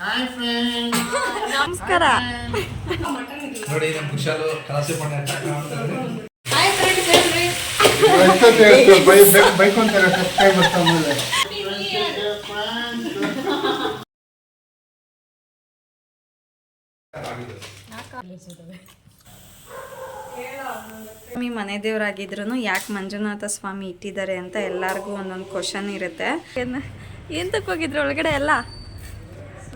Hi friend ನಮಸ್ಕಾರ. ನೋಡಿ ನಮ್ಮ ಕುಶಾಲು ಕಲಾಸೆ ಪಣ್ಣ ಸ್ವಾಮಿ ಮನೆ ದೇವರಾಗಿದ್ರು ಯಾಕೆ ಮಂಜುನಾಥ ಸ್ವಾಮಿ ಇಟ್ಟಿದ್ದಾರೆ ಅಂತ ಎಲ್ಲರಿಗೂ ಒಂದೊಂದು ಕ್ವಶನ್ ಇರುತ್ತೆ. ಏನ್ ತಕ್ಕೋಗಿದ್ರು ಹೋಗಿದ್ರು ಒಳಗಡೆ ಎಲ್ಲ?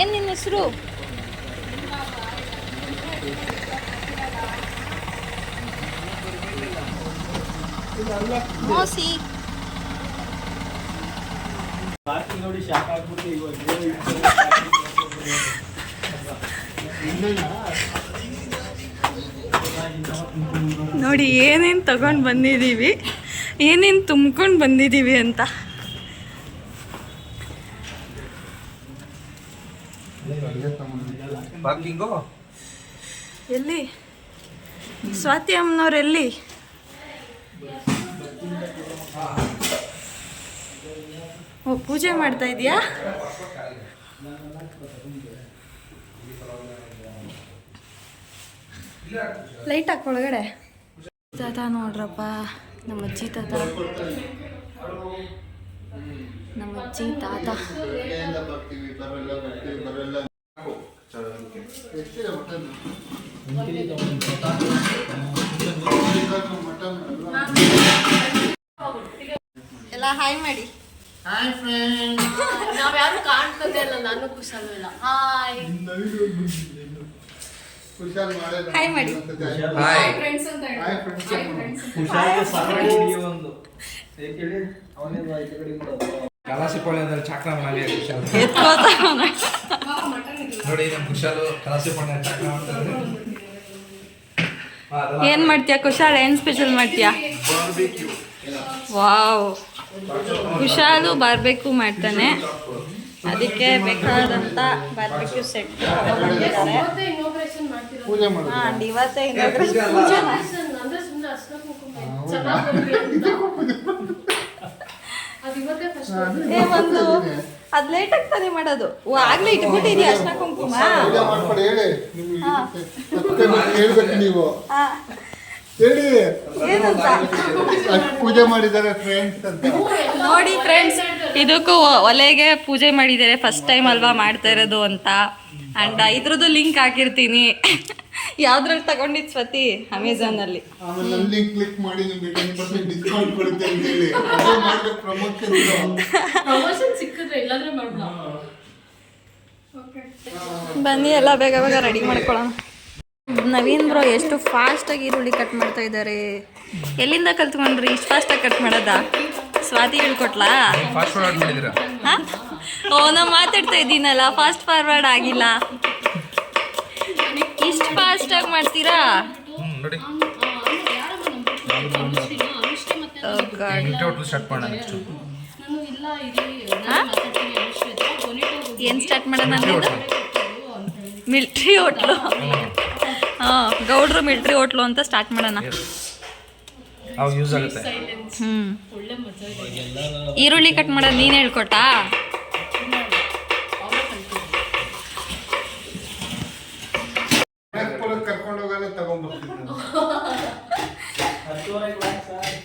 ಏನ್ ನಿನ್ನ ಹೆಸರು? ಮೋಸಿ. ನೋಡಿ ಏನೇನು ತಗೊಂಡು ಬಂದಿದ್ದೀವಿ ಏನೇನು ತುಂಬ್ಕೊಂಡು ಬಂದಿದ್ದೀವಿ ಅಂತ. ಪಾರ್ಕಿಂಗು? ಎಲ್ಲಿ? ಸ್ವಾತಿ ಅಮ್ಮನವ್ರು ಎಲ್ಲಿ? ಓ, ಪೂಜೆ ಮಾಡ್ತಾ ಇದೀಯಾ? ಲೈಟ್ ಹಾಕ್ ಒಳಗಡೆ. ತಾತ ನೋಡ್ರಪ್ಪ, ನಮ್ಮ ಅಜ್ಜಿ ತಾತ. ನಮ್ಮ ಅಜ್ಜಿ ತಾತ ಎಲ್ಲಿಂದ ಬರ್ತೀವಿ ಬರಲ್ಲ ಬರ್ತೀವಿ ಬರಲ್ಲ ಎಷ್ಟಿದೆ ಮಟನ್ ಎಲ್ಲ ಹಾಯ್ ಮಾಡಿ. ಹಾಯ್ ಫ್ರೆಂಡ್ ನಾವ್ಯಾರು ಕಾಣ್ತದೆ ಇಲ್ಲ ನಾನು ಕುಶಲ ಇಲ್ಲ. ಹಾಯ್ ಕುಶಾಲ್ ಮಾಡೇ. ಹಾಯ್ ಫ್ರೆಂಡ್ಸ್ ಅಂತ ಹೇಳಿ. ಹಾಯ್ ಫ್ರೆಂಡ್ಸ್ ಪಳ್ಳಿ ಅಂದ್ರೆ ಚಾಕ್ರ ಮಾಡಿ ಕುಶಾಲ್. ನೋಡಿ ನಮ್ಮ ಕುಶಾಲು ಕಲಾಸಿ ಪಣ್ಣ ಚಾಕ್ರ ಮಾಡ್ತಾರೆ ಏನ್ ಮಾಡ್ತೀಯ ಕುಶಾಲ್? ಏನ್ ಸ್ಪೆಷಲ್ ಮಾಡ್ತೀಯ? ವಾವ್. ಕುಶಾಲು ಬಾರ್ಬೇಕು ಮಾಡ್ತಾನೆ. ಅದಕ್ಕೆ ಬೇಕಾದಂತ ಬಾರ್ಬಿಕ್ಯೂ ಸೆಟ್ ಇವತ್ತೇ inauguration. ಏ ಒಂದು ಅದ್ ಲೇಟ್ ಆಗ್ತಾನೆ ಮಾಡೋದು. ಓ ಆಗ್ಲೇ ಇಟ್ಬಿಟ್ಟಿದ್ಯಾ ಅರ್ಶನ ಕುಂಕುಮ? ಹೇಳ್ಬೇಕು ನೀವು. ಹೇಳಿ. ಏನಂತ? ಅಷ್ಟು ಪೂಜೆ ಮಾಡಿದ್ದಾರೆ ಫ್ರೆಂಡ್ಸ್ ಅಂತ. ನೋಡಿ ಫ್ರೆಂಡ್ಸ್ ಇದಕ್ಕೂ ಒಲೆಗೆ ಪೂಜೆ ಮಾಡಿದ್ದಾರೆ ಫಸ್ಟ್ ಟೈಮ್ ಅಲ್ವಾ ಮಾಡ್ತಾ ಇರೋದು ಅಂತ. ಅಂಡ್ ಇದ್ರದ್ದು ಲಿಂಕ್ ಹಾಕಿರ್ತೀನಿ. ಯಾವ್ದ್ರಲ್ಲಿ ತಗೊಂಡಿದ್ ಸ್ವತಿ? ಅಮೆಝಾನ್ ಅಲ್ಲಿ ಕ್ಲಿಕ್ ಮಾಡಿ ನಿಮ್ಗೆ ಟೆನ್ ಪರ್ಸೆಂಟ್ ಡಿಸ್ಕೌಂಟ್ ಕೊಡುತ್ತೆ ಅಂತ ಹೇಳಿ. ಅದೇ ಮಾಡ್ಬೇಕು ಪ್ರಮೋಷನ್ ಪ್ರಮೋಷನ್ ಸಿಕ್ಕಿದ್ರೆ ಇಲ್ಲಾಂದ್ರೆ ಮಾಡ್ಲಾ ಓಕೆ ಬನ್ನಿ ಎಲ್ಲ ಬೇಗ ಬೇಗ ರೆಡಿ ಮಾಡ್ಕೊಳ್ಳೋಣ. ನವೀನ್ ಬ್ರೋ ಎಷ್ಟು ಫಾಸ್ಟಾಗಿ ಈರುಳ್ಳಿ ಕಟ್ ಮಾಡ್ತಾ ಇದ್ದಾರೆ. ಎಲ್ಲಿಂದ ಕಲ್ತ್ಕೊಂಡ್ರಿ? ಇಷ್ಟು ಫಾಸ್ಟಾಗಿ ಕಟ್ ಮಾಡೋದಾ? ಸ್ವಾತಿ ಹೇಳ್ಕೊಟ್ಲಾ? ಫಾಸ್ಟ್ ಓ ನಾ ಮಾತಾಡ್ತಾ ಇದ್ದೀನಲ್ಲ ಫಾಸ್ಟ್ ಫಾರ್ವರ್ಡ್ ಆಗಿಲ್ಲ. ಇಷ್ಟು ಮಾಡ್ತೀರಾ? ನೋಡಿ. Oh ಮಾಡೋಣ ಅನುಷ್ಠೆ ಹತ್ರ. ಕೊನೆಗೆ ಏನು ಸ್ಟಾರ್ಟ್ ಮಾಡೋಣ ಅಂತ ಹೇಳಿ ಮಿಲ್ಟ್ರಿ ಹೋಟ್ಲು ಹಾಂ ಗೌಡ್ರು ಮಿಲ್ಟ್ರಿ ಹೋಟ್ಲು ಅಂತ ಸ್ಟಾರ್ಟ್ ಮಾಡೋಣ. ಅವು ಯೂಸ್ ಆಗುತ್ತೆ. ಸೈಲೆನ್ಸ್ ಹ್ಞೂ ಈರುಳ್ಳಿ ಕಟ್ ಮಾಡೋದು ನೀನು ಹೇಳ್ಕೊಟ್ಟಾ ಅವರೇ ಕಲ್ತಿದ್ದು ಕರ್ಕೊಂಡು ಹೋಗಲ್ಲ ತಗೊಂಡ್ಬರ್ತೀನಿ ನಾನು.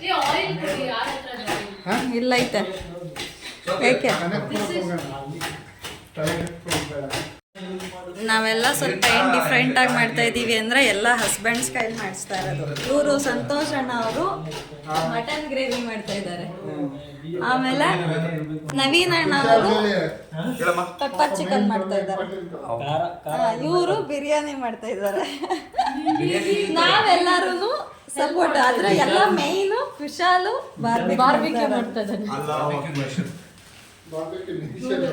ಏ ಆಯಿಲ್ ಕೊಡಿ ಯಾರ ಹತ್ರ ಐತೆ. ಏಕೆ. ನಾವೆಲ್ಲ ಸ್ವಲ್ಪ ಏನು ಡಿಫ್ರೆಂಟಾಗಿ ಮಾಡ್ತಾ ಇದೀವಿ ಅಂದರೆ ಎಲ್ಲ ಹಸ್ಬೆಂಡ್ಸ್ ಕೈಲಿ ಮಾಡಿಸ್ತಾ ಇರೋದು. ಇವರು ಸಂತೋಷ್ ಅಣ್ಣ ಅವರು ಮಟನ್ ಗ್ರೇವಿ ಮಾಡ್ತಾ ಇದ್ದಾರೆ. ಆಮೇಲೆ ನವೀನ್ ಅಣ್ಣ ಅವರು. ಪೆಪ್ಪರ್ ಚಿಕನ್ ಮಾಡ್ತಾ ಇದ್ದಾರೆ. ಇವರು ಬಿರಿಯಾನಿ ಮಾಡ್ತಾ ಇದ್ದಾರೆ. ನಾವೆಲ್ಲರೂ ಸಪೋರ್ಟ್ ಆದ್ರೆ ಎಲ್ಲ ಮೇಯ್ನು ವಿಶಾಲು ಬಾರ್ಬಿ ಬಾರ್ಬಿಕ್ಯೂ ಮಾಡ್ತಾ ಇದ್ದಾನೆ barbecue mission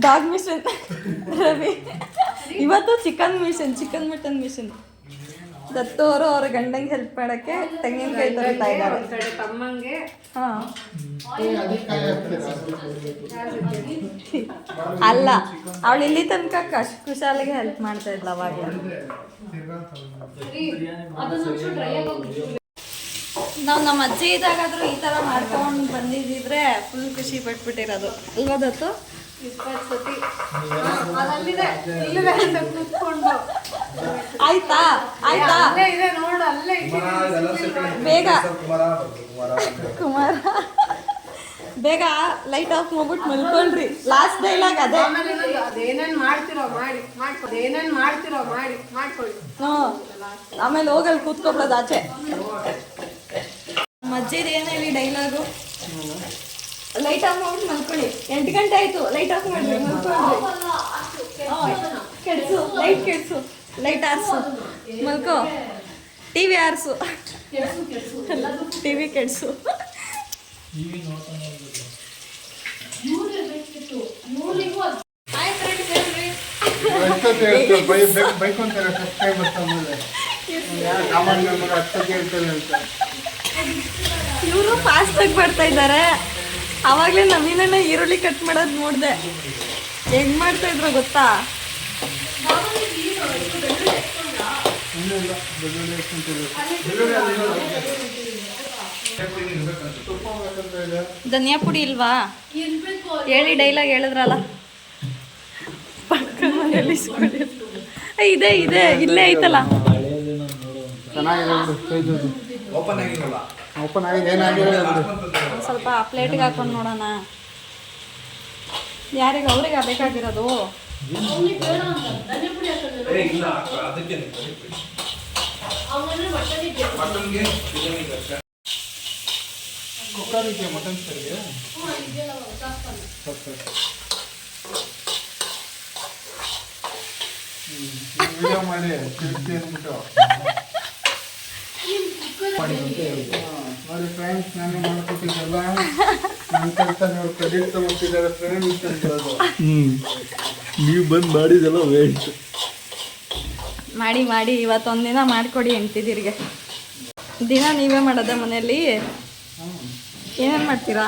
dog mission Ravi. ಇವತ್ತು chicken mission chicken mutton mission ದತ್ತು ಅವರು ಅವ್ರ ಗಂಡಂಗೆ ಹೆಲ್ಪ್ ಮಾಡಕ್ಕೆ ತೆಂಗಿನಕಾಯಿ ತರಿತಾ ಇದ್ದಾರೆ. ತಮ್ಮಂಗೆ. ಹಾ. ಅದಕ್ಕೆ ಅಲ್ಲ ಅವಳು ಇಲ್ಲಿ ತನಕ ಕಶ್ ಕುಶಾಲಿಗೆ ಹೆಲ್ಪ್ ಮಾಡ್ತಾ ಇದ್ಲ ಅವಾಗ. ನಾವು ನಮ್ಮ ಅಜ್ಜಿ ಇದಾಗಾದ್ರೂ ಈ ತರ ಮಾಡ್ಕೊಂಡು ಬಂದಿದ್ರೆ ಫುಲ್ ಖುಷಿ ಪಟ್ಬಿಟ್ಟಿರೋದು. ಅಲ್ವಾ ದತ್ತು? ಇಪ್ಪತ್ತು ಸತಿ ಅದಲ್ಲಿದೆ ಇಲ್ಲಿದೆ ಅಂತ ಕೂತ್ಕೊಂಡು. ಆಯ್ತಾ? ಆಯ್ತಾ? ಅಲ್ಲೇ ಇದೆ ನೋಡು ಅಲ್ಲೇ ಕುಮಾರ ಬೇಗ. ಕುಮಾರ ಕುಮಾರ ಬೇಗ ಲೈಟ್ ಆಫ್ ಮಾಡ್ಬಿಟ್ಟು ಮಲ್ಕೊಳ್ರಿ. ಲಾಸ್ಟ್ ಡೈಲಾಗ್ ಅದೇ. ಅದೇನೇನ್ ಮಾಡ್ತಿರೋ ಮಾಡಿ ಮಾಡ್ಕೊಳ್ಳಿ ಏನೇನ್ ಮಾಡ್ತಿರೋ ಮಾಡಿ ಮಾಡ್ಕೊಳ್ಳಿ. ಹ್ಞೂ. ಆಮೇಲೆ ಹೋಗಲ್ಲಿ ಕೂತ್ಕೊಬಿಡೋದು ಆಚೆ. ಮಜ್ಜಿದ ಏನೇಳಿ ಹೇಳಿ ಡೈಲಾಗು ಲೈಟ್ ಆಫ್ ಮಾಡ್ಬಿಟ್ಟು ಮಲ್ಕೊಳ್ಳಿ. ಎಂಟು ಗಂಟೆ ಆಯ್ತು. ಲೈಟ್ ಆಫ್ ಮಾಡ್ರಿ ಮಲ್ಕೊಳ್ಳಿ. ಕೆಡ್ಸು ಲೈಟ್ ಕೆಡ್ಸು ಲೈಟ್ ಆರ್ಸು. ಮಲ್ಕೋ. ಟಿ ವಿ ಆರಿಸು. ಟಿ ವಿ ಕೆಡ್ಸು. ಇವರು ಫಾಸ್ಟ್ ಆಗಿ ಬರ್ತಾ ಇದ್ದಾರೆ. ಆವಾಗಲೇ ನವೀನಣ್ಣ ಈರುಳ್ಳಿ ಕಟ್ ಮಾಡೋದು ನೋಡಿದೆ. ಹೆಂಗ್ ಮಾಡ್ತಾ ಇದ್ರು ಗೊತ್ತಾ? ಧನಿಯಾ ಪುಡಿ ಇಲ್ವಾ? ಹೇಳಿ ಡೈಲಾಗ್ ಹೇಳಿದ್ರಲ್ಲ. ಪಕ್ಕ. ಏ, ಇದೆ ಇದೆ ಇಲ್ಲೇ ಐತಲ್ಲ. ಓಪನ್ ಆಗಿದೆ ಏನಾಗಿದೆ ಒಂದ್ ಸ್ವಲ್ಪ ಪ್ಲೇಟಿಗೆ ಹಾಕೊಂಡು ನೋಡೋಣ. ಯಾರಿಗೆ ಅವರಿಗೆ ಬೇಕಾಗಿರೋದು? ಮಾಡಿ ಕುಕ್ಕರ್ ಇದೆಯಾ ಮಟನ್ ಸರಿಗೆ. ಹ್ಞೂ ಇದೆಯಲ್ಲ ಸಾಸ್ಪನ್ ವಿಡಿಯೋ ಮಾಡಿ ಅಂತ ಅಂದ್ಬಿಟ್ಟು ನೋಡಿ ಫ್ರೆಂಡ್ಸ್ ನಾನು ಮಾಡ್ಕೊಟ್ಟಿದ್ದಲ್ಲ ಕ್ರೆಡಿಟ್ ತಗೊಳ್ತಿದ್ದಾರೆ ಫ್ರೆಂಡ್ಸ್ ಅಂತ ಹೇಳೋದು ನೀವು ಬಂದು ಮಾಡಿದೆಲ್ಲ ವೇಸ್ಟ್ ಮಾಡಿ ಮಾಡಿ. ಇವತ್ತೊಂದಿನ ಮಾಡಿಕೊಡಿ ಹೆಂಡ್ತಿದಿರಿಗೆ ದಿನ ನೀವೇ ಮಾಡದ ಮನೆಯಲ್ಲಿ? ಏನೇನು ಮಾಡ್ತೀರಾ?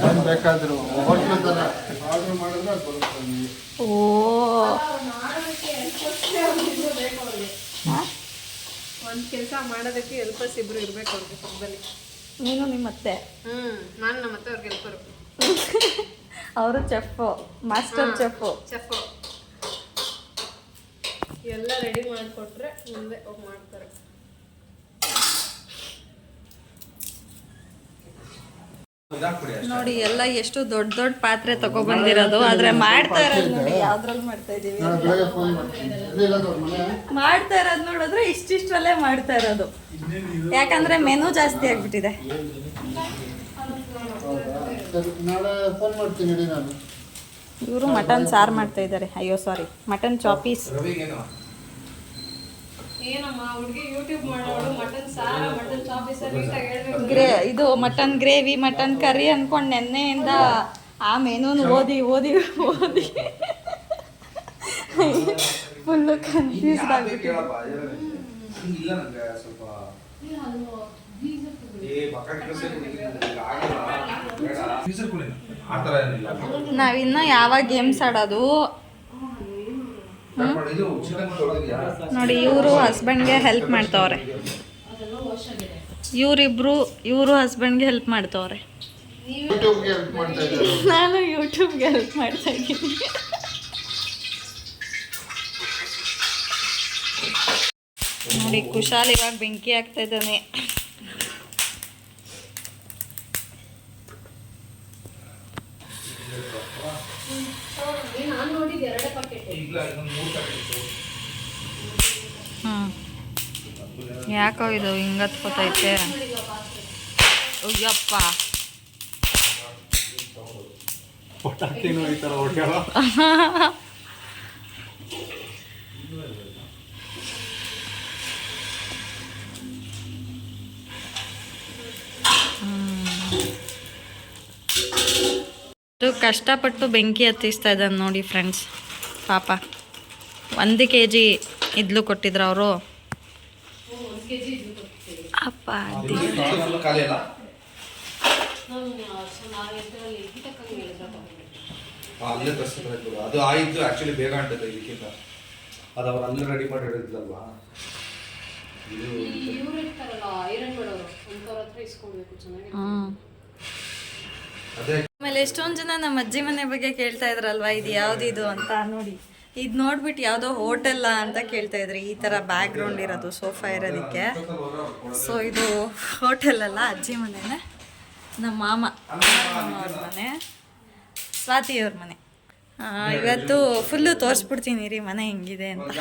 ಏನು ಬೇಕಾದರೂ. ಹೋಟ್ಲು ಥರ ಆರ್ಡ್ರ್ ಮಾಡಿದ್ರೆ ಅದು ಬರುತ್ತೆ ನಿಮಗೆ. ಓ. ಒಂದ್ ಕೆಲಸ ಮಾಡೋದಕ್ಕೆ ಹೆಲ್ಪರ್ಸ್ ಇಬ್ರು ಇರ್ಬೇಕು ಅವ್ರಿಗೆ ಪಕ್ಕದಲ್ಲಿ. ನೀನು ನಿಮ್ಮತ್ತೆ. ಹ್ಮ್ ನಾನು ನಮ್ಮ ಮತ್ತೆ ಅವ್ರಿಗೆ ಹೆಲ್ಪರು ಅವರು ಚೆಫು ಮಾಸ್ಟರ್ ಚೆಫು. ಚೆಫು. ಎಲ್ಲ ರೆಡಿ ಮಾಡಿಕೊಟ್ರೆ ಮುಂದೆ ಹೋಗಿ ಮಾಡ್ತಾರೆ ಇದಾಕ್ಬಿಡಿ ಅಷ್ಟೇ ನೋಡಿ ಎಲ್ಲ ಎಷ್ಟು ದೊಡ್ಡ ದೊಡ್ಡ ಪಾತ್ರೆ ತಗೊಬಂದಿರೋದು. ಆದ್ರೆ ಮಾಡ್ತಾ ಇರೋದು ನೋಡಿ ಯಾವ್ದ್ರಲ್ಲಿ ಮಾಡ್ತಾ ಇದೀವಿ ಮಾಡ್ತಾ ಇರೋದು ನೋಡಿದ್ರೆ ಇಷ್ಟಿಷ್ಟರಲ್ಲೇ ಮಾಡ್ತಾ ಇರೋದು. ಯಾಕಂದ್ರೆ ಮೆನು ಜಾಸ್ತಿ ಆಗ್ಬಿಟ್ಟಿದೆ. ಹೌದಾ? ಫೋನ್ ಮಾಡ್ತೀನಿ ಇಡಿ ನಾನು. ಇವರು ಮಟನ್ ಸಾರು ಮಾಡ್ತಾ ಇದ್ದಾರೆ. ಅಯ್ಯೋ ಸಾರಿ ಮಟನ್ ಚಾಪೀಸ್ ಏನಮ್ಮ ಹುಡುಗಿ ಯೂಟ್ಯೂಬ್ ಮಾಡೋಳು ಮಟನ್ ಸಾರ ಮಟನ್ ಚಾಪೀಸ್ ನೀಟಾಗಿ ಹೇಳ್ಬೇಕು. ಗ್ರೇ ಇದು ಮಟನ್ ಗ್ರೇವಿ ಮಟನ್ ಕರಿ ಅನ್ಕೊಂಡು ನೆನ್ನೆಯಿಂದ ಆ ಮೆನು ಓದಿ ಓದಿ ಓದಿ. ಫುಲ್ಲು ಕನ್ಫ್ಯೂಸ್ ನಾವಿನ್ನ ಆಗ್ಬಿಟ್ಟು ಗೇಮ್ಸ್ ಇಲ್ಲ ನಂಗೆ ಸ್ವಲ್ಪ ಕುಡಿತೀನಿ, ನೋಡಿ ಇವರು ಹಸ್ಬೆಂಡ್ಗೆ ಹೆಲ್ಪ್ ಮಾಡ್ತವ್ರೆ. ಇವರಿಬ್ರು ಇವರು ಹಸ್ಬೆಂಡ್ಗೆ ಹೆಲ್ಪ್ ಮಾಡ್ತವ್ರೆ. ಯೂಟ್ಯೂಬ್ಗೆ ಹೆಲ್ಪ್ ಮಾಡ್ತಾ ಇದ್ದಾರೆ. ನಾನು ಯೂಟ್ಯೂಬ್ಗೆ ಹೆಲ್ಪ್ ಮಾಡ್ತಾ ಇದ್ದೀನಿ. ನೋಡಿ ಕುಶಾಲ್ ಇವಾಗ ಬೆಂಕಿ ಆಗ್ತಾ ಇದ್ದಾನೆ. ನಾನು ನೋಡಿದ್ದು ಎರಡೇ ಹ್ಮ್. ಯಾಕೋ ಇದು ಅಯ್ಯಪ್ಪ. ಥರ ಹೊಡ್ಯಾಳ ಇದು ಕಷ್ಟಪಟ್ಟು ಬೆಂಕಿ ಹತ್ತಿಸ್ತಾ ಇದ್ದಾನೆ ನೋಡಿ ಫ್ರೆಂಡ್ಸ್. ಪಾಪ. ಒಂದು ಕೆ ಜಿ ಇದ್ಲು ಕೊಟ್ಟಿದ್ರು ಅವರು. ಅಪ್ಪ ಅಲ್ಲ. ಅದು ಆಯಿತು ಆಕ್ಚುಲಿ ಬೇಗ ಅಂಟದೆ ಇದಕ್ಕಿಂತ. ಅದು ಅವ್ರು ಅಲ್ಲೇ ರೆಡಿ ಮಾಡಿ ಇದು ಆಮೇಲೆ ಎಷ್ಟೊಂದು ಜನ ನಮ್ಮ ಅಜ್ಜಿ ಮನೆ ಬಗ್ಗೆ ಕೇಳ್ತಾ ಇದ್ರಲ್ವಾ, ಇದು ಯಾವ್ದಿದು ಅಂತ ನೋಡಿ. ಇದು ನೋಡ್ಬಿಟ್ಟು ಯಾವುದೋ ಹೋಟೆಲ್ಲ ಅಂತ ಕೇಳ್ತಾ ಇದ್ರಿ. ಈ ಥರ ಬ್ಯಾಕ್ ಗ್ರೌಂಡ್ ಇರೋದು ಸೋಫಾ ಇರೋದಕ್ಕೆ. ಸೊ ಇದು ಹೋಟೆಲ್ ಅಲ್ಲ, ಅಜ್ಜಿ ಮನೆನೇ. ನಮ್ಮ ಮಾಮ ಅವ್ರ ಮನೆ. ಸ್ವಾತಿಯವ್ರ ಮನೆ. ಇವತ್ತು ಫುಲ್ಲು ತೋರಿಸ್ಬಿಡ್ತೀನಿ ರೀ, ಮನೆ ಹೆಂಗಿದೆ ಅಂತ.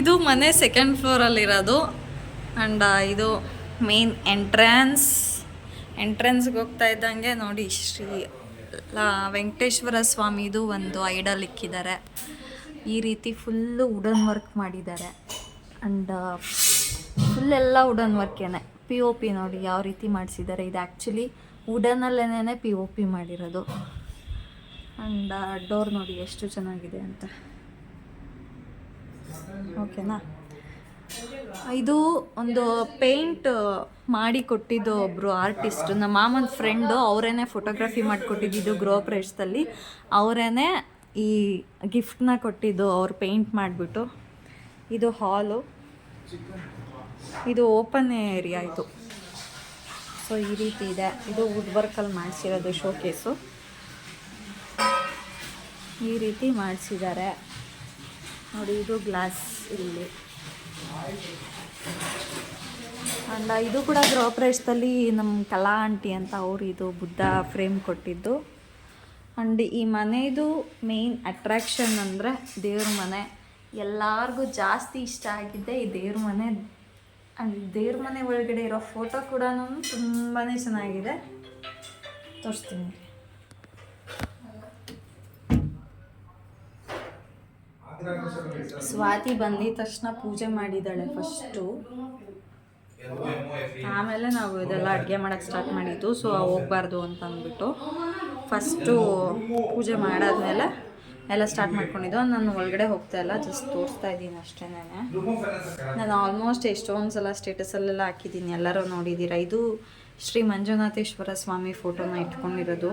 ಇದು ಮನೆ ಸೆಕೆಂಡ್ ಫ್ಲೋರಲ್ಲಿರೋದು ಆ್ಯಂಡ್ ಇದು ಮೇನ್ ಎಂಟ್ರೆನ್ಸ್ ಎಂಟ್ರೆನ್ಸ್ಗೆ ಹೋಗ್ತಾ ಇದ್ದಂಗೆ ನೋಡಿ ಶ್ರೀ ವೆಂಕಟೇಶ್ವರ ಸ್ವಾಮಿದು ಒಂದು ಐಡಲ್ ಇಕ್ಕಿದ್ದಾರೆ. ಈ ರೀತಿ ಫುಲ್ಲು ವುಡನ್ ವರ್ಕ್ ಮಾಡಿದ್ದಾರೆ. ಆ್ಯಂಡ್ ಫುಲ್ ಎಲ್ಲ ವುಡನ್ ವರ್ಕೇನೆ ಪಿ ಒ ಪಿ ನೋಡಿ ಯಾವ ರೀತಿ ಮಾಡಿಸಿದ್ದಾರೆ. ಇದು ಆ್ಯಕ್ಚುಲಿ ವುಡನಲ್ಲೇನೆ ಪಿ ಒ ಪಿ ಮಾಡಿರೋದು. ಆ್ಯಂಡ್ ಡೋರ್ ನೋಡಿ ಎಷ್ಟು ಚೆನ್ನಾಗಿದೆ ಅಂತ. ಓಕೆನಾ ಇದು ಒಂದು ಪೇಂಟ್ ಮಾಡಿ ಕೊಟ್ಟಿದ್ದು ಒಬ್ಬರು ಆರ್ಟಿಸ್ಟ್. ನಮ್ಮ ಮಾಮನ ಫ್ರೆಂಡು ಅವರೇನೆ ಫೋಟೋಗ್ರಫಿ ಮಾಡಿಕೊಟ್ಟಿದ್ದು ಗೃಹ ಪ್ರವೇಶದಲ್ಲಿ. ಅವರೇನೆ ಈ ಗಿಫ್ಟ್ನ ಕೊಟ್ಟಿದ್ದು ಅವ್ರು ಪೇಂಟ್ ಮಾಡಿಬಿಟ್ಟು. ಇದು ಹಾಲು ಇದು ಓಪನ್ ಏರಿಯಾ ಇದು. ಸೊ ಈ ರೀತಿ ಇದೆ. ಇದು ವುಡ್ ವರ್ಕಲ್ಲಿ ಮಾಡಿಸಿರೋದು ಶೋಕೇಸು ಈ ರೀತಿ ಮಾಡಿಸಿದ್ದಾರೆ. ನೋಡಿ, ಇದು ಗ್ಲಾಸ್ ಇಲ್ಲಿ. ಅಂಡ್ ಇದು ಕೂಡ ಗೃಹ ಪ್ರವೇಶದಲ್ಲಿ ನಮ್ಮ ಕಲಾ ಆಂಟಿ ಅಂತ ಅವರು ಇದು ಬುದ್ಧ ಫ್ರೇಮ್ ಕೊಟ್ಟಿದ್ದು. ಅಂಡ್ ಈ ಮನೆಯದು ಮೇನ್ ಅಟ್ರಾಕ್ಷನ್ ಅಂದರೆ ದೇವ್ರ ಮನೆ. ಎಲ್ಲರಿಗೂ ಜಾಸ್ತಿ ಇಷ್ಟ ಆಗಿದ್ದೆ ಈ ದೇವ್ರ ಮನೆ. ಆ್ಯಂಡ್ ದೇವ್ರ ಮನೆ ಒಳಗಡೆ ಇರೋ ಫೋಟೋ ಕೂಡ ತುಂಬಾ ಚೆನ್ನಾಗಿದೆ. ತೋರಿಸ್ತೀನಿ. ಸ್ವಾತಿ ಬಂದಿದ ತಕ್ಷಣ ಪೂಜೆ ಮಾಡಿದ್ದಾಳೆ ಫಸ್ಟು ಆಮೇಲೆ ನಾವು ಇದೆಲ್ಲ ಅಡುಗೆ ಮಾಡೋಕ್ಕೆ ಸ್ಟಾರ್ಟ್ ಮಾಡಿದ್ದು. ಸೊ ಹೋಗ್ಬಾರ್ದು ಅಂತ ಅಂದ್ಬಿಟ್ಟು ಫಸ್ಟು ಪೂಜೆ ಮಾಡಾದ್ಮೇಲೆ ಎಲ್ಲ ಸ್ಟಾರ್ಟ್ ಮಾಡ್ಕೊಂಡಿದ್ದು. ನಾನು ಒಳಗಡೆ ಹೋಗ್ತಾ ಇಲ್ಲ ಜಸ್ಟ್ ತೋರಿಸ್ತಾ ಇದ್ದೀನಿ ಅಷ್ಟೇ ನಾನು ಆಲ್ಮೋಸ್ಟ್ ಎಷ್ಟೊಂದು ಸಲ ಸ್ಟೇಟಸಲ್ಲೆಲ್ಲ ಹಾಕಿದ್ದೀನಿ. ಎಲ್ಲರೂ ನೋಡಿದ್ದೀರಾ? ಇದು ಶ್ರೀ ಮಂಜುನಾಥೇಶ್ವರ ಸ್ವಾಮಿ ಫೋಟೋನ ಇಟ್ಕೊಂಡಿರೋದು.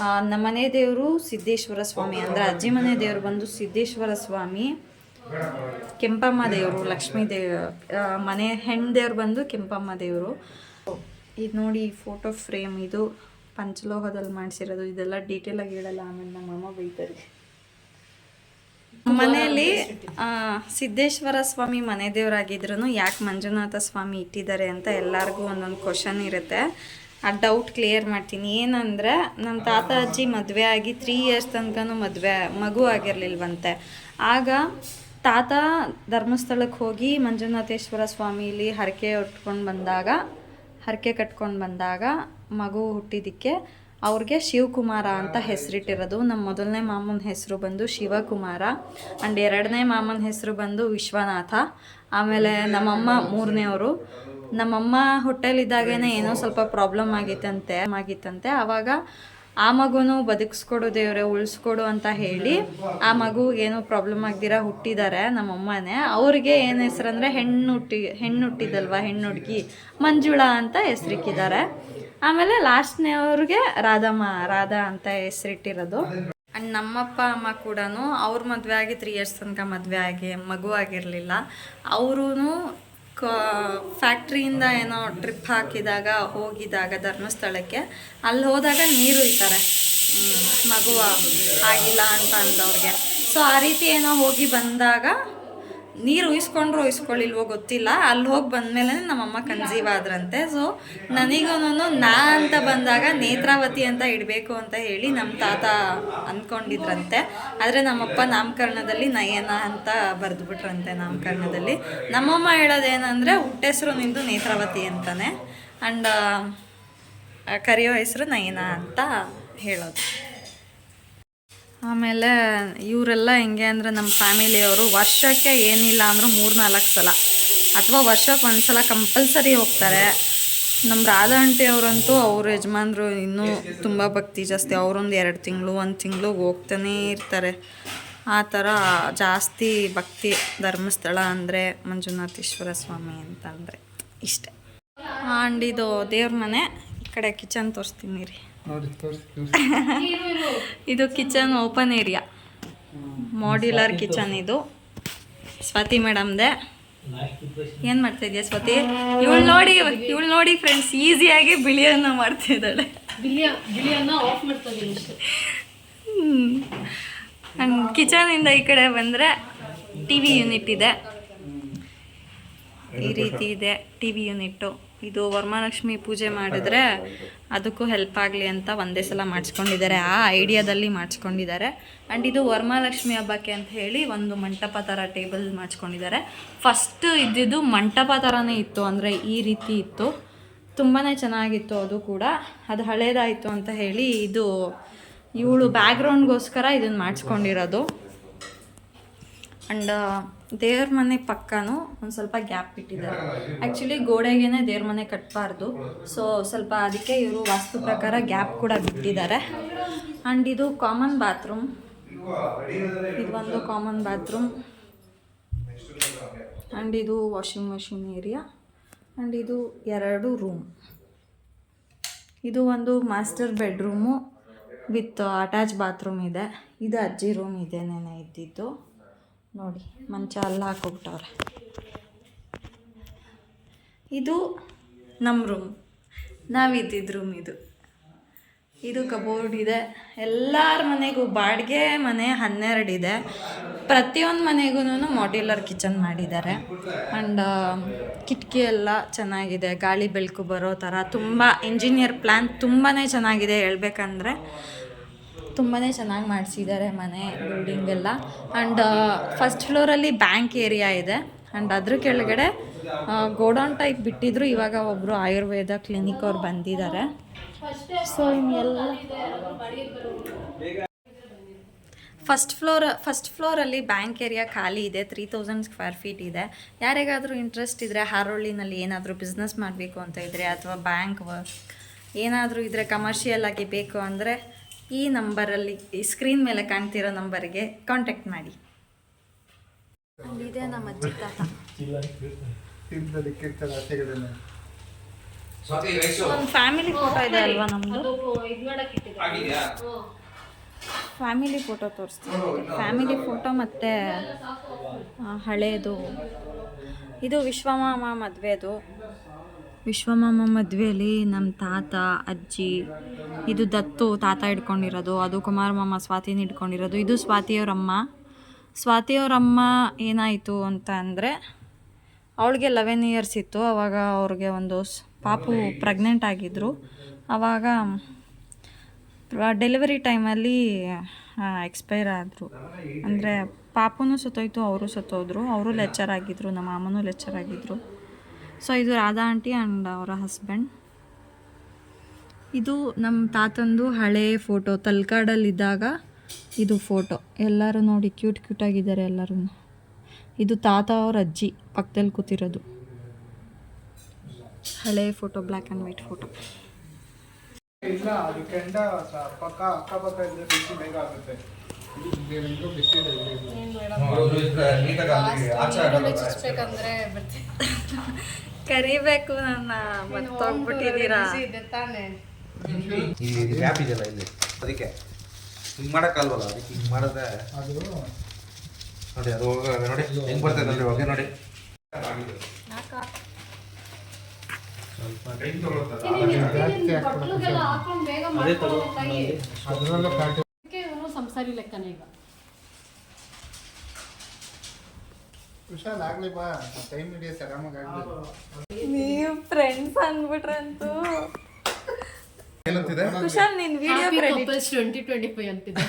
ಆ, ನಮ್ಮನೆ ದೇವರು ಸಿದ್ದೇಶ್ವರ ಸ್ವಾಮಿ ಅಂದರೆ ಅಜ್ಜಿ ಮನೆ ದೇವರು ಬಂದು ಸಿದ್ದೇಶ್ವರ ಸ್ವಾಮಿ ಕೆಂಪಮ್ಮ ದೇವರು ಲಕ್ಷ್ಮೀ ದೇವ ಮನೆ ಹೆಣ್ಣು ದೇವ್ರು ಬಂದು ಕೆಂಪಮ್ಮ ದೇವರು. ಇದು ನೋಡಿ ಫೋಟೋ ಫ್ರೇಮ್ ಇದು. ಪಂಚಲೋಹದಲ್ಲಿ ಮಾಡಿಸಿರೋದು. ಇದೆಲ್ಲ ಡೀಟೇಲ್ ಆಗಿ ಹೇಳಲ್ಲ ಆಮೇಲೆ ನಮ್ಮ ಅಮ್ಮ ಬೈತಾರೆ. ಮನೆಯಲ್ಲಿ ಸಿದ್ದೇಶ್ವರ ಸ್ವಾಮಿ ಮನೆ ದೇವರಾಗಿದ್ರು ಯಾಕೆ ಮಂಜುನಾಥ ಸ್ವಾಮಿ ಇಟ್ಟಿದ್ದಾರೆ ಅಂತ ಎಲ್ಲರಿಗೂ ಒಂದೊಂದು ಕ್ವಶನ್ ಇರುತ್ತೆ. ಆ ಡೌಟ್ ಕ್ಲಿಯರ್ ಮಾಡ್ತೀನಿ. ಏನಂದರೆ ನಮ್ಮ ತಾತ, ಅಜ್ಜಿ ಮದುವೆ ಆಗಿ ತ್ರೀ ಇಯರ್ಸ್ ತನಕನೂ ಮದುವೆ ಮಗು ಆಗಿರಲಿಲ್ವಂತೆ. ಆಗ ತಾತ ಧರ್ಮಸ್ಥಳಕ್ಕೆ ಹೋಗಿ ಮಂಜುನಾಥೇಶ್ವರ ಸ್ವಾಮಿಲಿ ಹರಕೆ ಉಟ್ಕೊಂಡು ಬಂದಾಗ, ಹರಕೆ ಕಟ್ಕೊಂಡು ಬಂದಾಗ ಮಗು ಹುಟ್ಟಿದ್ದಕ್ಕೆ ಅವ್ರಿಗೆ ಶಿವಕುಮಾರ ಅಂತ ಹೆಸರಿಟ್ಟಿರೋದು. ನಮ್ಮ ಮೊದಲನೇ ಮಾಮನ ಹೆಸರು ಬಂದು ಶಿವಕುಮಾರ ಆ್ಯಂಡ್ ಎರಡನೇ ಮಾಮನ ಹೆಸರು ಬಂದು ವಿಶ್ವನಾಥ. ಆಮೇಲೆ ನಮ್ಮಮ್ಮ ಮೂರನೇವರು ನಮ್ಮಮ್ಮ ಹೊಟ್ಟೆಲಿದ್ದಾಗೇನೆ ಏನೋ ಸ್ವಲ್ಪ ಪ್ರಾಬ್ಲಮ್ ಆಗಿತ್ತಂತೆ ಆಗಿತ್ತಂತೆ. ಆವಾಗ ಆ ಮಗುನು ಬದುಕಿಸ್ಕೊಡು ದೇವ್ರೆ, ಉಳಿಸ್ಕೊಡು ಅಂತ ಹೇಳಿ ಆ ಮಗು ಏನೋ ಪ್ರಾಬ್ಲಮ್ ಆಗ್ದಿರ ಹುಟ್ಟಿದ್ದಾರೆ ನಮ್ಮಮ್ಮನೇ. ಅವ್ರಿಗೆ ಏನು ಹೆಸರು ಅಂದ್ರೆ ಹೆಣ್ಣು ಹುಟ್ಟಿ ಹೆಣ್ಣು ಹುಟ್ಟಿದಲ್ವ ಹೆಣ್ಣು ಹುಡುಗಿ ಮಂಜುಳಾ ಅಂತ ಹೆಸರಿಕ್ಕಿದ್ದಾರೆ. ಆಮೇಲೆ ಲಾಸ್ಟ್ನೇವ್ರಿಗೆ ರಾಧಮ್ಮ, ರಾಧಾ ಅಂತ ಹೆಸರಿಟ್ಟಿರೋದು. ಅಂಡ್ ನಮ್ಮಪ್ಪ, ಅಮ್ಮ ಕೂಡ ಅವ್ರ ಮದುವೆ ಆಗಿ ತ್ರೀ ಇಯರ್ಸ್ ತನಕ ಮದುವೆ ಆಗಿ, ಮಗು ಆಗಿರಲಿಲ್ಲ. ಅವರೂ ಫ್ಯಾಕ್ಟ್ರಿಯಿಂದ ಏನೋ ಟ್ರಿಪ್ ಹಾಕಿದಾಗ, ಹೋಗಿದಾಗ ಧರ್ಮಸ್ಥಳಕ್ಕೆ, ಅಲ್ಲಿ ಹೋದಾಗ ನೀರು ಇರ್ತಾರೆ. ಮಗುವ ಆಗಿಲ್ಲ ಅಂತ ಅಂದವ್ರಿಗೆ. ಸೊ ಆ ರೀತಿ ಏನೋ ಹೋಗಿ ಬಂದಾಗ ನೀರು ಉಯಿಸ್ಕೊಂಡ್ರು ಉಯಿಸ್ಕೊಳ್ಳಿಲ್ವೋ ಗೊತ್ತಿಲ್ಲ. ಅಲ್ಲಿ ಹೋಗಿ ಬಂದಮೇಲೆ ನಮ್ಮಮ್ಮ ಕನ್ಸೀವ್ ಆದ್ರಂತೆ. ಸೊ ನನಗೂ ನಾ ಅಂತ ಬಂದಾಗ ನೇತ್ರಾವತಿ ಅಂತ ಇಡಬೇಕು ಅಂತ ಹೇಳಿ ನಮ್ಮ ತಾತ ಅಂದ್ಕೊಂಡಿದ್ರಂತೆ ಆದರೆ ನಮ್ಮಪ್ಪ ನಾಮಕರಣದಲ್ಲಿ ನಯನ ಅಂತ ಬರೆದ್ಬಿಟ್ರಂತೆ ನಾಮಕರಣದಲ್ಲಿ. ನಮ್ಮಮ್ಮ ಹೇಳೋದೇನೆಂದರೆ ಹುಟ್ಟೆಸರು ನಿಂದು ನೇತ್ರಾವತಿ ಅಂತಾನೆ. ಆ್ಯಂಡ್ ಕರೆಯೋ ಹೆಸರು ನಯನ ಅಂತ ಹೇಳೋದು. ಆಮೇಲೆ ಇವರೆಲ್ಲ ಹೆಂಗೆ ಅಂದರೆ ನಮ್ಮ ಫ್ಯಾಮಿಲಿಯವರು ವರ್ಷಕ್ಕೆ ಏನಿಲ್ಲ ಅಂದರೂ ಮೂರು ನಾಲ್ಕು ಸಲ ಅಥವಾ ವರ್ಷಕ್ಕೆ ಒಂದು ಸಲ ಕಂಪಲ್ಸರಿ ಹೋಗ್ತಾರೆ. ನಮ್ಮ ರಾಧಾ ಅವರಂತೂ ಅವ್ರ ಯಜಮಾನ್ರು ಇನ್ನೂ ತುಂಬ ಭಕ್ತಿ ಜಾಸ್ತಿ. ಅವರೊಂದು ಎರಡು ತಿಂಗಳು, ಒಂದು ತಿಂಗಳು ಹೋಗ್ತಾನೇ ಇರ್ತಾರೆ. ಆ ಥರ ಜಾಸ್ತಿ ಭಕ್ತಿ ಧರ್ಮಸ್ಥಳ ಅಂದರೆ ಮಂಜುನಾಥೇಶ್ವರ ಸ್ವಾಮಿ ಅಂತ ಅಂದರೆ ಇಷ್ಟೆ. ಆ್ಯಂಡ್ ಇದು ದೇವ್ರ ಮನೆ, ಈ ಕಡೆ ಕಿಚನ್ ತೋರಿಸ್ತೀನಿ ರೀ. ಇದು kitchen open area. Modular kitchen ಇದು. ಸ್ವಾತಿ ಮೇಡಮ್ದೆ. ಏನು ಮಾಡ್ತಾ ಇದೆಯಾ ಸ್ವಾತಿ? ಇವಳು ನೋಡಿ ಇವಳು ನೋಡಿ ಫ್ರೆಂಡ್ಸ್ ಈಸಿಯಾಗಿ ಬಿಳಿಯನ್ನ ಮಾಡ್ತಾ ಇದ್ದಾಳೆ ಹ್ಮ್. ಅಷ್ಟೇ ಕಿಚನಿಂದ ಈ ಕಡೆ ಬಂದರೆ ಟಿ ವಿ ಯೂನಿಟ್ ಇದೆ. ಈ ರೀತಿ ಇದೆ ಟಿ ವಿ ಯೂನಿಟ್ಟು ಇದು ವರಮಹಾಲಕ್ಷ್ಮಿ ಪೂಜೆ ಮಾಡಿದ್ರೆ ಅದಕ್ಕೂ ಹೆಲ್ಪ್ ಆಗಲಿ ಅಂತ ಒಂದೇ ಸಲ ಮಾಡಿಸ್ಕೊಂಡಿದ್ದಾರೆ. ಆ ಐಡಿಯಾದಲ್ಲಿ ಮಾಡಿಸ್ಕೊಂಡಿದ್ದಾರೆ. ಆ್ಯಂಡ್ ಇದು ವರಮಹಾಲಕ್ಷ್ಮಿ ಹಬ್ಬಕ್ಕೆ ಅಂತ ಹೇಳಿ ಒಂದು ಮಂಟಪ ಥರ ಟೇಬಲ್ ಮಾಡಿಸ್ಕೊಂಡಿದ್ದಾರೆ. ಫಸ್ಟ್ ಇದ್ದಿದ್ದು ಮಂಟಪ ಥರನೇ ಇತ್ತು ಅಂದರೆ ಈ ರೀತಿ ಇತ್ತು. ತುಂಬಾ ಚೆನ್ನಾಗಿತ್ತು ಅದು ಕೂಡ. ಅದು ಹಳೇದಾಯಿತು ಅಂತ ಹೇಳಿ ಇದು ಇವಳು ಬ್ಯಾಕ್ಗ್ರೌಂಡ್ಗೋಸ್ಕರ ಇದನ್ನು ಮಾಡಿಸ್ಕೊಂಡಿರೋದು. ಆ್ಯಂಡ್ ದೇವ್ರ ಮನೆ ಪಕ್ಕನೂ ಒಂದು ಸ್ವಲ್ಪ ಗ್ಯಾಪ್ ಬಿಟ್ಟಿದ್ದಾರೆ. ಆ್ಯಕ್ಚುಲಿ ಗೋಡೆಗೇನೆ ದೇವ್ರ ಮನೆ ಕಟ್ಟಬಾರ್ದು ಸೊ ಸ್ವಲ್ಪ ಅದಕ್ಕೆ ಇವರು ವಾಸ್ತು ಪ್ರಕಾರ ಗ್ಯಾಪ್ ಕೂಡ ಬಿಟ್ಟಿದ್ದಾರೆ. ಆ್ಯಂಡ್ ಇದು ಕಾಮನ್ ಬಾತ್ರೂಮ್ ಇದು ಒಂದು ಕಾಮನ್ ಬಾತ್ರೂಮ್ ಆ್ಯಂಡ್ ಇದು ವಾಷಿಂಗ್ ಮಷಿನ್ ಏರಿಯಾ ಆ್ಯಂಡ್ ಇದು ಎರಡು ರೂಮ್ ಇದು ಒಂದು master bedroom with attach bathroom ಇದೆ. ಇದು ಅಜ್ಜಿ ರೂಮ್ ಇದೆ ನೆನೆ ಇದ್ದಿದ್ದು. ನೋಡಿ, ಮಂಚ ಎಲ್ಲ ಹಾಕೋಗ್ಬಿಟ್ಟವ್ರೆ ಇದು ನಮ್ಮ ರೂಮ್ ನಾವಿದ್ದಿದ್ದು ರೂಮ್ ಇದು. ಇದು ಕಬೋರ್ಡ್ ಇದೆ. ಎಲ್ಲರ ಮನೆಗೂ ಬಾಡಿಗೆ ಮನೆ ಹನ್ನೆರಡು ಇದೆ. ಪ್ರತಿಯೊಂದು ಮನೆಗೂ ಮಾಡ್ಯುಲರ್ ಕಿಚನ್ ಮಾಡಿದ್ದಾರೆ. ಆ್ಯಂಡ್ ಕಿಟಕಿ ಎಲ್ಲ ಚೆನ್ನಾಗಿದೆ. ಗಾಳಿ ಬೆಳಕು ಬರೋ ಥರ ತುಂಬ ಇಂಜಿನಿಯರ್ ಪ್ಲ್ಯಾನ್ ತುಂಬಾ ಚೆನ್ನಾಗಿದೆ ಹೇಳ್ಬೇಕಂದ್ರೆ. ತುಂಬಾ ಚೆನ್ನಾಗಿ ಮಾಡಿಸಿದ್ದಾರೆ ಮನೆ ಬಿಲ್ಡಿಂಗ್ ಎಲ್ಲ. ಆ್ಯಂಡ್ ಫಸ್ಟ್ ಫ್ಲೋರಲ್ಲಿ ಬ್ಯಾಂಕ್ ಏರಿಯಾ ಇದೆ. ಆ್ಯಂಡ್ ಅದ್ರ ಕೆಳಗಡೆ ಗೋಡೌನ್ ಟೈಪ್ ಬಿಟ್ಟಿದ್ರು. ಇವಾಗ ಒಬ್ಬರು ಆಯುರ್ವೇದ ಕ್ಲಿನಿಕ್ ಅವ್ರು ಬಂದಿದ್ದಾರೆ ಸೊ ಇನ್ನೆಲ್ಲ ಫಸ್ಟ್ ಫ್ಲೋರ್ ಫಸ್ಟ್ ಫ್ಲೋರಲ್ಲಿ ಬ್ಯಾಂಕ್ ಏರಿಯಾ ಖಾಲಿ ಇದೆ. ತ್ರೀ ತೌಸಂಡ್ ಸ್ಕ್ವೇರ್ ಫೀಟ್ ಇದೆ. ಯಾರಿಗಾದರೂ ಇಂಟ್ರೆಸ್ಟ್ ಇದ್ದರೆ ಹಾರೋಳಿನಲ್ಲಿ ಏನಾದರೂ ಬಿಸ್ನೆಸ್ ಮಾಡಬೇಕು ಅಂತ ಇದ್ದರೆ ಅಥವಾ ಬ್ಯಾಂಕ್ ವರ್ಕ್ ಏನಾದರೂ ಇದ್ದರೆ ಕಮರ್ಷಿಯಲ್ ಆಗಿ ಬೇಕು ಅಂದರೆ ಈ ನಂಬರಲ್ಲಿ ಈ ಸ್ಕ್ರೀನ್ ಮೇಲೆ ಕಾಣ್ತಿರೋ ನಂಬರ್ಗೆ ಕಾಂಟ್ಯಾಕ್ಟ್ ಮಾಡಿ. ಇದೆ ನಮ್ಮ ಅಜ್ಜಿ ತಾತ. ಒಂದು ಫ್ಯಾಮಿಲಿ ಫೋಟೋ ಇದೆ ಅಲ್ವಾ ನಮ್ಮದು ಅದು ಇದ್ ಮಾಡಕ್ ಇಟ್ಟಿದ್ದಾರೆ ಆಗಿದೆಯಾ ಫ್ಯಾಮಿಲಿ ಫೋಟೋ ತೋರಿಸ್ತೀನಿ. ಫ್ಯಾಮಿಲಿ ಫೋಟೋ ಮತ್ತು ಹಳೇದು. ಇದು ವಿಶ್ವಮಾಮ ಮದುವೆದು. ವಿಶ್ವಮಾಮ ಮದುವೆಯಲ್ಲಿ ನಮ್ಮ ತಾತ, ಅಜ್ಜಿ, ಇದು ದತ್ತು ತಾತ ಹಿಡ್ಕೊಂಡಿರೋದು ಅದು ಕುಮಾರ ಮಾಮ ಸ್ವಾತಿನ ಹಿಡ್ಕೊಂಡಿರೋದು ಇದು ಸ್ವಾತಿಯವರಮ್ಮ. ಸ್ವಾತಿಯವರಮ್ಮ ಏನಾಯಿತು ಅಂತ ಅಂದರೆ, ಅವಳಿಗೆ ಲೆವೆನ್ ಇಯರ್ಸ್ ಇತ್ತು, ಅವಾಗ ಅವ್ರಿಗೆ ಒಂದು ಪಾಪು ಪ್ರೆಗ್ನೆಂಟ್ ಆಗಿದ್ದರು ಆವಾಗ ಡೆಲಿವರಿ ಟೈಮಲ್ಲಿ ಎಕ್ಸ್ಪೈರ್ ಆದರು. ಅಂದರೆ ಪಾಪುನೂ ಸತ್ತೋಯ್ತು, ಅವರು ಸತ್ತೋದ್ರು, ಅವರು ಲೆಕ್ಚರ್ ಆಗಿದ್ದರು ನಮ್ಮ ಮಾಮನೂ ಲೆಕ್ಚರ್ ಆಗಿದ್ದರು ಸೊ ಇದು ರಾಧಾ ಆಂಟಿ ಆ್ಯಂಡ್ ಅವರ ಹಸ್ಬೆಂಡ್ ಇದು ನಮ್ಮ ತಾತಂದು ಹಳೆ ಫೋಟೋ ತಲ್ಕಾಡಲ್ಲಿದ್ದಾಗ ಇದು ಫೋಟೋ ಎಲ್ಲರೂ ನೋಡಿ ಕ್ಯೂಟ್ ಕ್ಯೂಟಾಗಿದ್ದಾರೆ ಎಲ್ಲರೂ ಇದು ತಾತ ಅವ್ರ ಅಜ್ಜಿ ಪಕ್ಕದಲ್ಲಿ ಕೂತಿರೋದು. ಹಳೆ photo black and white photo ಕರಿಬೇಕು ನನ್ನ ಮರ್ತೋಗ್ಬಿಟ್ಟಿದ್ದೀರಾ ಇಲ್ಲಿ ಇದೆ ತಾನೇ. ಈ ಗ್ಯಾಪ್ ಇದೆಯಲ್ಲ ಇಲ್ಲಿ? ಅದಕ್ಕೆ. ಹಿಂಗ್ ಮಾಡಕ್ಕಲ್ವಲ್ಲ ಅದಕ್ಕೆ ಹಿಂಗ್ ಮಾಡಿದ್ರೆ ಅದು ನೋಡಿ ಅದು ಹೋಗ ನೋಡಿ ಹೆಂಗ್ ಬರ್ತದೆ ನೋಡಿ ಹೋಗಿ ನೋಡಿ. ಸ್ವಲ್ಪ ಟೈಮ್ ತಗೊಳುತ್ತೆ ಹುಷಾರ್ ಆಗ್ಲಿ ಬಾ ಟೈಮ್ ಹಿಡಿಯುತ್ತೆ ಆರಾಮಾಗಿ ಆಗ್ಲಿ ನೀವು ಫ್ರೆಂಡ್ಸ್ ಅಂದ್ಬಿಟ್ರಂತೂ. ಏನಂತಿದೆ? ಕುಶಾಲ್ ನಿನ್ video credit couples twenty twenty five ಅಂತಿದೆ.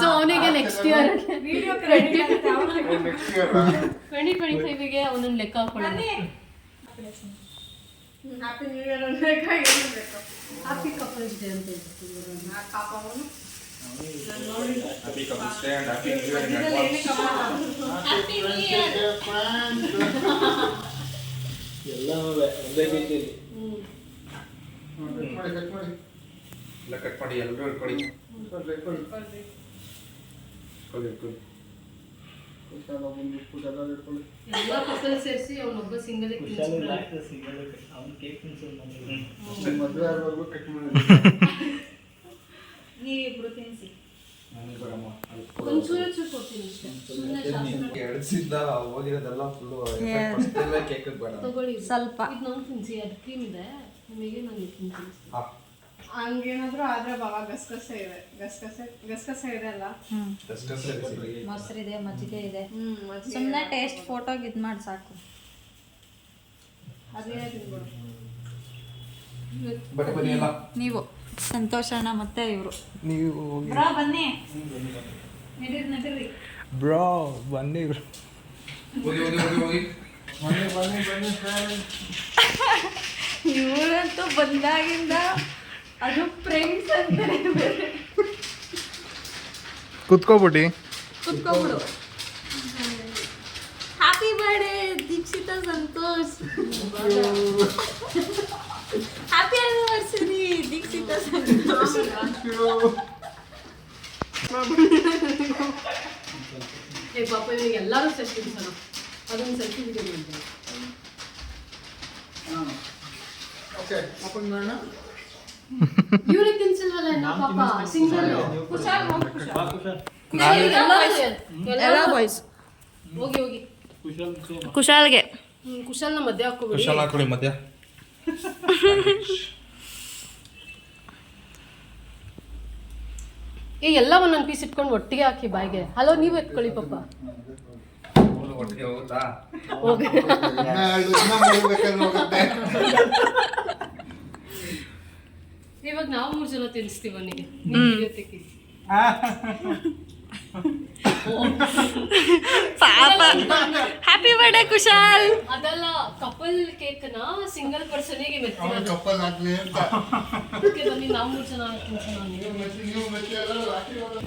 ಸೊ ಅವನಿಗೆ next year twenty next year twenty twenty ಫೈವ್ಗೆ ಅವನನ್ನ ಲೆಕ್ಕ ಹಾಕೊಳ್ಳೋಣ. Happy new year happy couples day ಅಂತ ಹೇಳ್ತಿದ್ರು ಆ Happy New Year. Day and happy new year ಎಲ್ಲ ಒಂದೇ ಮಾಡಿ ಕಟ್ ಮಾಡಿ ಎಲ್ಲ ಕಟ್ ಮಾಡಿ ಎಲ್ಲರೂ ಎಲ್ಲ ಇಟ್ಕೊಳ್ಳಿ ಎಲ್ಲ ಕಪಲ್ ಸೇರಿಸಿ ಅವನೊಬ್ಬ ಸಿಂಗಲ್ ಮದುವೆ ಆಗೋವರೆಗೂ ಕಟ್ ಮಾಡಿ ನೀವಿಬ್ರು ತಿನ್ಸಿ ನನಗೆ ಬರಮ್ಮ ಅದು ಒಂಚೂರು ಚೂರು ಕೊಡ್ತೀನಿ ಇಷ್ಟೇ ಸುಮ್ಮನೆ ಶಾಸ್ತ್ರ ಎಡ್ಸಿಂದ ಕೇಕ್ ಬೇಡ. ಸ್ವಲ್ಪ. ಇದು ತಿನ್ಸಿ ಅದು ಕ್ರೀಮ್ ಇದೆ. ನಿಮಗೆ ನಾನು ಹಾ. ಹಂಗೇನಾದ್ರೂ ಆದ್ರೆ ಬಾಬಾ ಗಸಗಸೆ ಇದೆ. ಗಸಗಸೆ ಗಸಗಸೆ ಇದೆ ಅಲ್ಲ? ಮೊಸರಿದೆ ಮಜ್ಜಿಗೆ ಇದೆ. ಸುಮ್ಮನೆ ಟೇಸ್ಟ್ ಫೋಟೋಗೆ ಇದು. ಮಾಡಿ ಸಾಕು. ಅದೇ ತಿನ್ಬಿಡು ನೀವು. ಸಂತೋಷ ಅಣ್ಣ ಮತ್ತೆ ಇವರು. ನೀವು ಬ್ರಾ ಬನ್ನಿ. ನಡೀರಿ ನಡೀರಿ. ಬ್ರೋ ಬನ್ನಿ friends. ಇವರಂತೂ ಬಂದಾಗಿಂದ ಅದು ಫ್ರೆಂಡ್ಸ್ ಅಂತಾರೆ ಕುತ್ಕೋಬಿಟ್ಟಿ ಕುತ್ಕೊಬಿಡು. Happy birthday Dikshita Santosh happy anniversary Dikshita ಏ ಪಾಪ ಇವಾಗ ಎಲ್ಲರೂ ಸೆಲ್ಫಿ ಬಿಡ್ಸೋಣ. ಅದೊಂದು ಸೆಲ್ಫಿ ವಿಡಿಯೋ. ಇವ್ರಿಗೆ ತಿನ್ಸಿಲ್ವಲ್ಲ ಇನ್ನು ಪಾಪ ಸಿಂಗಲ್. ಎಲ್ಲ ಬಾಯ್ಸ್ ಹೋಗಿ ಹೋಗಿ. ಕುಶಾಲ್ಗೆ. ಹ್ಮ್, ಮಧ್ಯ ಮಧ್ಯೆ ಹಾಕೋಬಿಡಿ ಕುಶಾಲ ಹಾಕೊಳ್ಳಿ ಮಧ್ಯ. ಏ ಎಲ್ಲ ಒಂದೊಂದು ಪೀಸ್ ಇಟ್ಕೊಂಡು ಒಟ್ಟಿಗೆ ಹಾಕಿ ಬಾಯಿಗೆ. ಹಲೋ ನೀವು ಎತ್ಕೊಳ್ಳಿ ಪಾಪ. ಇವಾಗ ನಾವು ಮೂರು ಜನ ತಿನ್ನಿಸ್ತೀವಿ ಅವನಿಗೆ ನೀವು ತೆಗಿ ಪಾಪ. ಹ್ಯಾಪಿ ಬರ್ಡೇ ಕುಶಾಲ್ ಅದಲ್ಲ ಕಪಲ್ ಕೇಕ್ನ ಸಿಂಗಲ್ ಪರ್ಸನಿಗೆ ಗೆ ಕಪಲ್ ಹಾಕ್ಲಿ ಅಂತ. ಅದಕ್ಕೆ ಬನ್ನಿ ನಾವು ಮೂರು ಜನ ತಿನ್ಸೋಣ ಅವನಿಗೆ ನೀವು ಮೆಚ್ಚಿ ನೀವು ಮೆಚ್ಚಿ ಎಲ್ಲರೂ ಹಾಕಿ ಹೋಗೋಣ.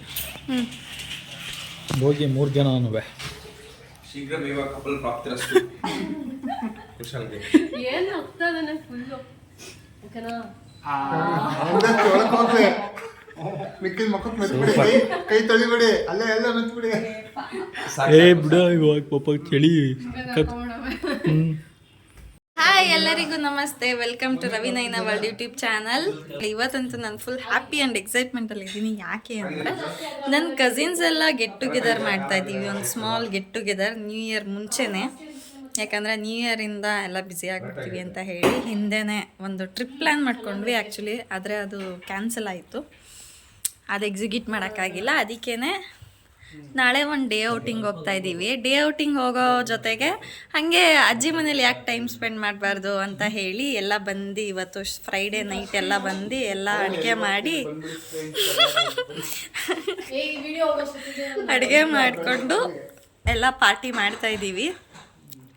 ಹೋಗಿ ಮೂರು ಜನ ಅನುವೆ. ಶೀಘ್ರಮೇವ ಕಪಲ್ ಪ್ರಾಪ್ತಿರಸ್ತು ಕುಶಾಲ್ಗೆ. ಏನ್ ಹೋಗ್ತಾ ಇದ್ದಾನೆ ಫುಲ್ಲು ಓಕೆನಾ? ಆ. ಮಿಕ್ಕಿದ ಮಕ್ಕಳು ಮೆತ್ಬಿಡಿ ಕೈ ಕೈ ತೊಳಿಬಿಡಿ ಅಲ್ಲೇ ಎಲ್ಲ ಮೆತ್ಬಿಡಿ. ಏ ಬಿಡ ಇವಾಗ ಪಾಪ ಚಳಿ. ಹಾಯ್ ಎಲ್ಲರಿಗೂ ನಮಸ್ತೆ. Welcome to Ravi nine world YouTube channel ಇವತ್ತಂತೂ ನಾನು ಫುಲ್ ಹ್ಯಾಪಿ ಆ್ಯಂಡ್ ಎಕ್ಸೈಟ್ಮೆಂಟಲ್ಲಿ ಇದ್ದೀನಿ ಯಾಕೆ ಅಂದರೆ ನನ್ನ ಕಸಿನ್ಸ್ ಎಲ್ಲ ಗೆಟ್ ಟುಗೆದರ್ ಮಾಡ್ತಾ ಇದ್ದೀವಿ. ಒಂದು small get together new year ಮುಂಚೆನೇ. ಯಾಕಂದರೆ ನ್ಯೂ ಇಯರಿಂದ ಎಲ್ಲ ಬ್ಯುಸಿ ಆಗಿಬಿಡ್ತೀವಿ ಅಂತ ಹೇಳಿ ಹಿಂದೆನೇ ಒಂದು ಟ್ರಿಪ್ ಪ್ಲ್ಯಾನ್ ಮಾಡ್ಕೊಂಡ್ವಿ ಆ್ಯಕ್ಚುಲಿ ಆದರೆ ಅದು ಕ್ಯಾನ್ಸಲ್ ಆಯಿತು. ಅದು ಎಕ್ಸಿಕ್ಯೂಟ್ ಮಾಡೋಕ್ಕಾಗಿಲ್ಲ. ಅದಕ್ಕೇ ನಾಳೆ ಒಂದು ಡೇ ಔಟಿಂಗ್ ಹೋಗ್ತಾ ಇದ್ದೀವಿ ಡೇ ಔಟಿಂಗ್ ಹೋಗೋ ಜೊತೆಗೆ ಹಾಗೆ ಅಜ್ಜಿ ಮನೇಲಿ ಯಾಕೆ ಟೈಮ್ ಸ್ಪೆಂಡ್ ಮಾಡಬಾರ್ದು ಅಂತ ಹೇಳಿ ಎಲ್ಲ ಬಂದು ಇವತ್ತು ಫ್ರೈಡೇ ನೈಟ್ ಎಲ್ಲ ಬಂದು ಎಲ್ಲ ಅಡುಗೆ ಮಾಡಿ ಅಡುಗೆ ಮಾಡಿಕೊಂಡು ಎಲ್ಲ ಪಾರ್ಟಿ ಮಾಡ್ತಾ ಇದ್ದೀವಿ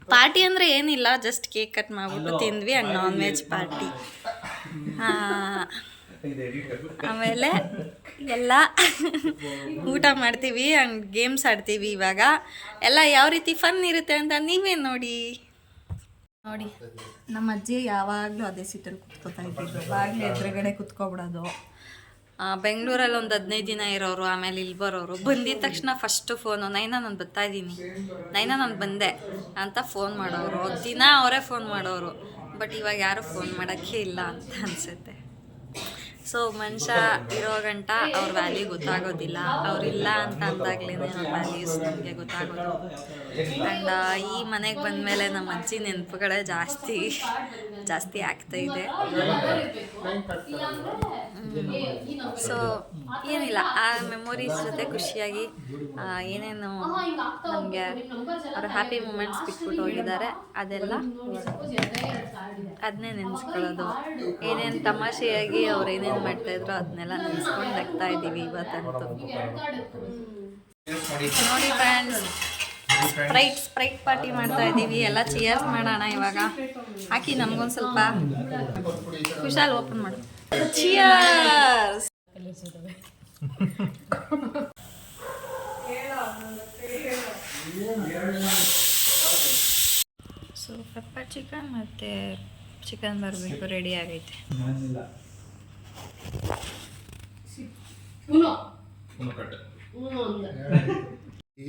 ಪಾರ್ಟಿ ಅಂದರೆ ಏನಿಲ್ಲ ಜಸ್ಟ್ ಕೇಕ್ ಕಟ್ ಮಾಡಿಬಿಟ್ಟು ತಿಂದ್ವಿ ಆ್ಯಂಡ್ ನಾನ್ ವೆಜ್ ಪಾರ್ಟಿ ಆಮೇಲೆ ಎಲ್ಲ ಊಟ ಮಾಡ್ತೀವಿ ಆ್ಯಂಡ್ ಗೇಮ್ಸ್ ಆಡ್ತೀವಿ ಇವಾಗ. ಎಲ್ಲ ಯಾವ ರೀತಿ ಫನ್ ಇರುತ್ತೆ ಅಂತ ನೀವೇ ನೋಡಿ. ನೋಡಿ. ನಮ್ಮ ಅಜ್ಜಿ ಯಾವಾಗಲೂ ಅದೇ ಸೀಟಲ್ಲಿ ಕುತ್ಕೋತಾ ಇದ್ದಿದ್ದು. ಬಾಗಿಲು ಎದುರುಗಡೆ ಕುತ್ಕೊಬಿಡೋದು. ಬೆಂಗಳೂರಲ್ಲಿ ಒಂದು ಹದಿನೈದು ದಿನ ಇರೋರು ಆಮೇಲೆ ಇಲ್ಲಿ ಬರೋರು. ಬಂದಿದ ತಕ್ಷಣ ಫಸ್ಟು ಫೋನು ನೈನಾ ನಾನು ಬರ್ತಾ ಇದ್ದೀನಿ. ನೈನಾ ನಾನು ಬಂದೆ ಅಂತ ಫೋನ್ ಮಾಡೋರು. ದಿನ ಅವರೇ ಫೋನ್ ಮಾಡೋರು. ಬಟ್ ಇವಾಗ ಯಾರು ಫೋನ್ ಮಾಡೋಕ್ಕೆ ಇಲ್ಲ ಅಂತ ಅನಿಸುತ್ತೆ. ಸೊ ಮನುಷ್ಯ ಇರೋ ಗಂಟ ಅವ್ರ ವ್ಯಾಲ್ಯೂ ಗೊತ್ತಾಗೋದಿಲ್ಲ. ಅವ್ರಿಲ್ಲ ಅಂತ ಅಂದಾಗ್ಲೇ ಅವ್ರ ವ್ಯಾಲ್ಯೂಸ್ ನಮಗೆ ಗೊತ್ತಾಗೋದು. ಆ್ಯಂಡ್ ಈ ಮನೆಗೆ ಬಂದಮೇಲೆ ನಮ್ಮ ಅಜ್ಜಿ ನೆನಪುಗಳೇ ಜಾಸ್ತಿ ಜಾಸ್ತಿ ಆಗ್ತಾ ಇದೆ. ಸೊ ಏನಿಲ್ಲ. ಆ ಮೆಮೊರೀಸ್ ಜೊತೆ ಖುಷಿಯಾಗಿ ಏನೇನು ನಮಗೆ ಅವರು ಹ್ಯಾಪಿ ಮೂಮೆಂಟ್ಸ್ ಬಿಟ್ಬಿಟ್ಟು ಹೋಗಿದ್ದಾರೆ. ಅದೆಲ್ಲ ಅದನ್ನೇ ನೆನೆಸ್ಕೊಳ್ಳೋದು. ಏನೇನು ತಮಾಷೆಯಾಗಿ ಅವ್ರು ಏನೇನು ಮಾಡ್ತಾಯಿದ್ರು ಅದನ್ನೆಲ್ಲ ನೆನೆಸ್ಕೊಂಡು ನಗ್ತಾ ಇದ್ದೀವಿ ಇವತ್ತಂತೂ. ನೋಡಿ ಫ್ರೆಂಡ್ಸ್ ಸ್ಪ್ರೈಟ್ ಸ್ಪ್ರೈಟ್ ಪಾರ್ಟಿ ಮಾಡ್ತಾ ಇದ್ದೀವಿ. ಎಲ್ಲ ಚಿಯರ್ಸ್ ಮಾಡೋಣ ಇವಾಗ. ಹಾಕಿ ನಮಗೊಂದು ಸ್ವಲ್ಪ ಖುಷಾಲ್ ಓಪನ್ ಮಾಡು. ಚಿಯರ್ಸ್ ಸೊ ಪೆಪ್ಪರ್ ಚಿಕನ್ ಮತ್ತು ಚಿಕನ್ ಬರಬೇಕು ರೆಡಿ ಆಗೈತೆ.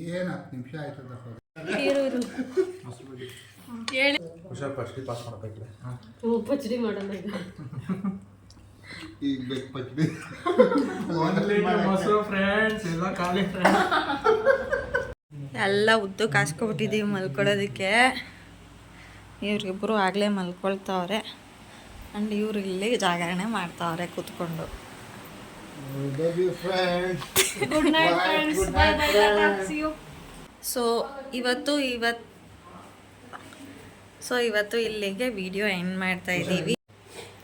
ಏನು ಹತ್ತು ನಿಮಿಷ ಆಯ್ತದಪ್ಪ ಹುಷಾರ್ ಫಸ್ಟ್ ಪಾಸ್ ಮಾಡ್ಬೇಕ್ರೆ ಹ್ಞೂ ಪಚಡಿ ಮಾಡೋಣ ಈಗ. ಈಗ ಬೇಕು ಪಚ್ಚಡಿ ಮೊಸರು ಫ್ರೆಂಡ್ಸ್ ಎಲ್ಲ ಖಾಲಿ ಎಲ್ಲ ಉದ್ದು ಕಾಸ್ಕೊಬಿಟ್ಟಿದ್ದೀವಿ ಮಲ್ಕೊಳ್ಳೋದಕ್ಕೆ. ಇವ್ರಿಬ್ರು ಆಗಲೇ ಮಲ್ಕೊಳ್ತಾವ್ರೆ. ಆ್ಯಂಡ್ ಇವ್ರು ಇಲ್ಲಿ ಜಾಗರಣೆ ಮಾಡ್ತಾವ್ರೆ ಕೂತ್ಕೊಂಡು. Friends good night friends bye bye see you so ಇವತ್ತು ಇವತ್ತು ಸೊ ಇವತ್ತು ಇಲ್ಲಿಗೆ ವಿಡಿಯೋ ಎಂಡ್ ಮಾಡ್ತಾ ಇದ್ದೀವಿ.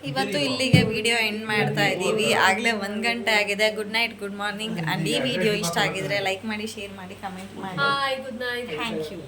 ಇವತ್ತು ಇಲ್ಲಿಗೆ ವಿಡಿಯೋ ಎಂಡ್ ಮಾಡ್ತಾ ಇದ್ದೀವಿ. ಆಗಲೇ ಒಂದು ಗಂಟೆ ಆಗಿದೆ. Good night good morning and ಈ ವಿಡಿಯೋ ಇಷ್ಟ ಆಗಿದ್ರೆ ಲೈಕ್ ಮಾಡಿ ಶೇರ್ ಮಾಡಿ ಕಮೆಂಟ್ ಮಾಡಿ. Hi good night thank you